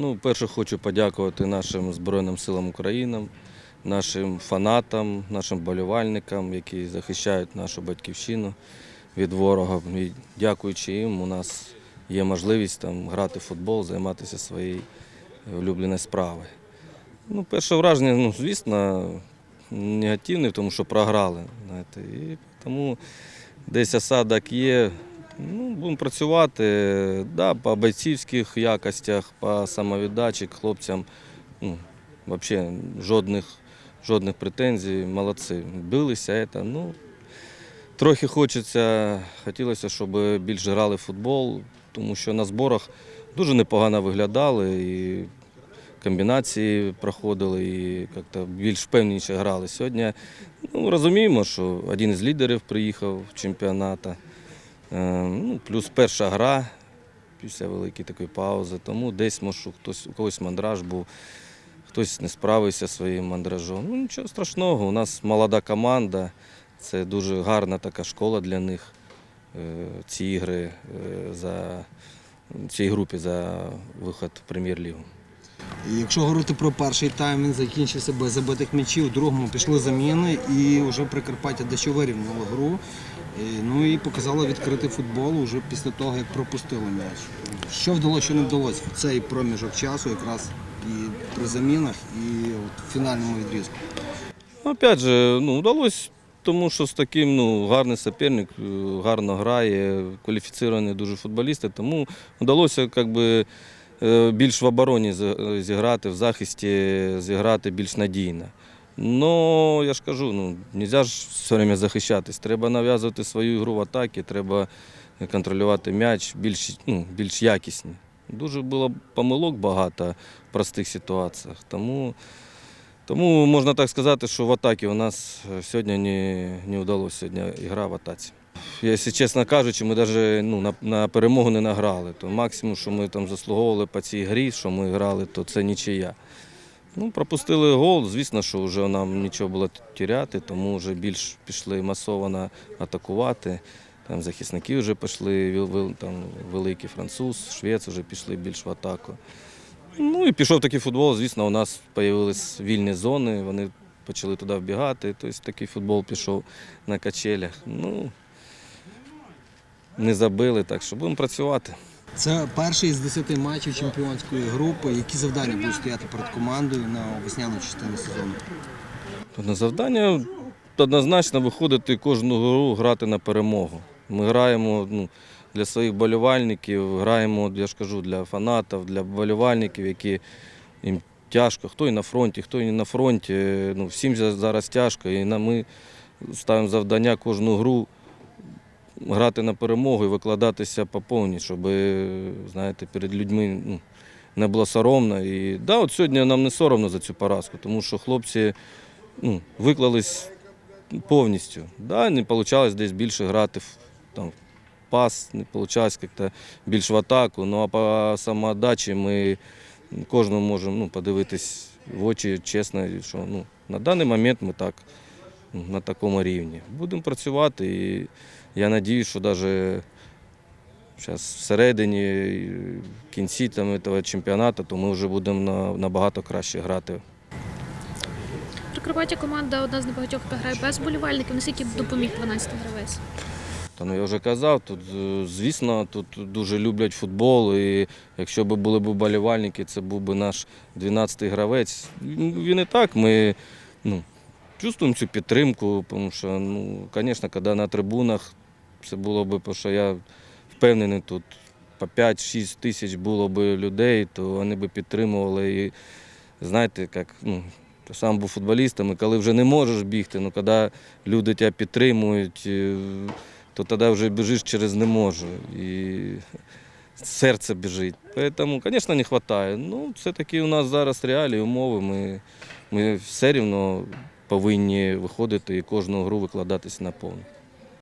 Ну, перше хочу подякувати нашим Збройним силам України, нашим фанатам, нашим болівальникам, які захищають нашу батьківщину від ворога. І дякуючи їм, у нас є можливість там грати в футбол, займатися своєю улюбленою справою. Ну, перше враження, ну, звісно, негативне, тому що програли. Знаєте, і тому десь осадок є. Ну, будемо працювати да, по бойцівських якостях, по самовіддачі хлопцям. Ну, взагалі жодних, жодних претензій, молодці. Билися, це, ну, трохи хочеться, хотілося, щоб більше грали в футбол, тому що на зборах дуже непогано виглядали і комбінації проходили, і як-то більш впевненіше грали. Сьогодні ну, розуміємо, що один із лідерів приїхав в чемпіонату. Е, Ну, плюс перша гра після великої такої паузи. Тому десь може хтось у когось мандраж був, хтось не справився своїм мандражом. Ну нічого страшного. У нас молода команда. Це дуже гарна така школа для них. е, Ці ігри е, за цій групі за виход в прем'єр-лігу. Якщо говорити про перший тайм, він закінчився без забитих м'ячів, в другому пішли заміни і вже Прикарпаття дещо вирівняло гру. Ну і показало відкритий футбол уже після того, як пропустило м'яч. Що вдалося, що не вдалося в цей проміжок часу, якраз і при замінах, і в фінальному відрізку. Ну, Опять же, ну, вдалося, тому що з таким ну, гарний суперник, е, гарно грає, кваліфіціровані дуже футболісти, тому вдалося як би, е, більш в обороні зіграти, в захисті зіграти більш надійно. Ну, я ж кажу, ну, не можна ж все время захищатись. Треба нав'язувати свою ігру в атакі, треба контролювати м'яч більш, ну, більш якісні. Дуже було помилок багато в простих ситуаціях. Тому тому можна так сказати, що в атаці у нас е, сьогодні не, не вдалося сьогодні гра в атаці. Якщо чесно кажучи, ми навіть ну, на, на перемогу не награли. То максимум, що ми там заслуговували по цій грі, що ми грали, то це нічия. Ну, пропустили гол, звісно, що вже нам нічого було тіряти, тому вже більш пішли масово атакувати. Там захисники вже пішли, там, великий француз, швець вже пішли більш в атаку. Ну і пішов такий футбол. Звісно, у нас з'явились вільні зони, вони почали туди вбігати. Тобто такий футбол пішов на качелях. Ну, не забили, так що будемо працювати. Це перший з 10 матчів чемпіонської групи. Які завдання будуть стояти перед командою на весняну частину сезону? На завдання однозначно виходити кожну гру грати на перемогу. Ми граємо ну, для своїх болівальників, граємо, я ж кажу, для фанатів, для болівальників, які їм тяжко, хто і на фронті, хто і не на фронті. Ну, всім зараз тяжко. І ми ставимо завдання кожну гру грати на перемогу і викладатися по повній, щоб знаєте, перед людьми ну, не було соромно. І да, от сьогодні нам не соромно за цю поразку, тому що хлопці ну, виклались повністю. Да, не вийшло десь більше грати там, пас, не вийшло як-то більш в атаку. Ну а по самоотдачі ми кожному можемо ну, подивитись в очі чесно, що ну, на даний момент ми так на такому рівні. Будемо працювати і я сподіваюся, що навіть зараз всередині, в кінці там, цього чемпіонату, то ми вже будемо на- набагато краще грати. Прикарпаття команда одна з небагатьох, яка грає без болівальників. Наскільки допоміг 12 гравець? Та ну я вже казав, тут, е, звісно, тут дуже люблять футбол. І якщо б були б болівальники, це був би наш 12-й гравець. Він і так, ми ну, чувствуємо цю підтримку, тому що, ну, звісно, коли на трибунах це було б, тому що я впевнений, тут по 5-6 тисяч було б людей, то вони б підтримували. І знаєте, як ну, сам був футболістом, і коли вже не можеш бігти, ну коли люди тебе підтримують. е, то тоді вже біжиш через не можу. І серце біжить. Тому, звісно, не вистачає. Ну, це такі у нас зараз реалії, умови. Ми, ми все рівно повинні виходити і кожну гру викладатись на повну.